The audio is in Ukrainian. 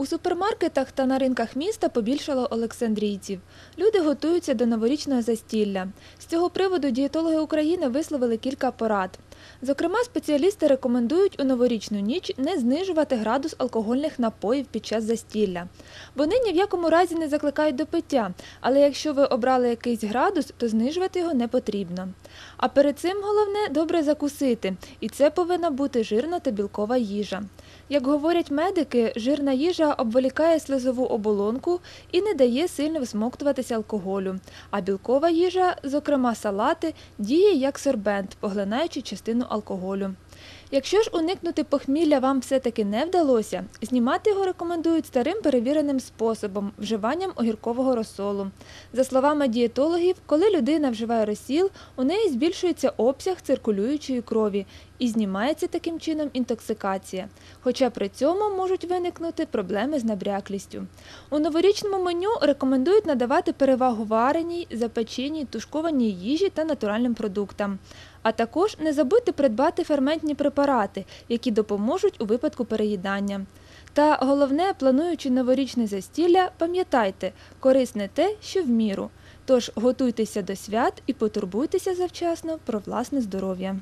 У супермаркетах та на ринках міста побільшало олександрійців. Люди готуються до новорічного застілля. З цього приводу дієтологи України висловили кілька порад. Зокрема, спеціалісти рекомендують у новорічну ніч не знижувати градус алкогольних напоїв під час застілля. Вони ні в якому разі не закликають до пиття, але якщо ви обрали якийсь градус, то знижувати його не потрібно. А перед цим головне добре закусити, і це повинна бути жирна та білкова їжа. Як говорять медики, жирна їжа обволікає слизову оболонку і не дає сильно всмоктуватися алкоголю. А білкова їжа, зокрема салати, діє як сорбент, поглинаючи частину алкоголю. Якщо ж уникнути похмілля вам все-таки не вдалося, знімати його рекомендують старим перевіреним способом вживанням огіркового розсолу. За словами дієтологів, коли людина вживає розсіл, у неї збільшується обсяг циркулюючої крові і знімається таким чином інтоксикація. Хоча при цьому можуть виникнути проблеми з набряклістю. У новорічному меню рекомендують надавати перевагу вареній, запеченій, тушкованій їжі та натуральним продуктам. А також не забудьте придбати ферментні препарати, які допоможуть у випадку переїдання. Та головне, плануючи новорічне застілля, пам'ятайте, корисне те, що в міру. Тож готуйтеся до свят і потурбуйтеся завчасно про власне здоров'я.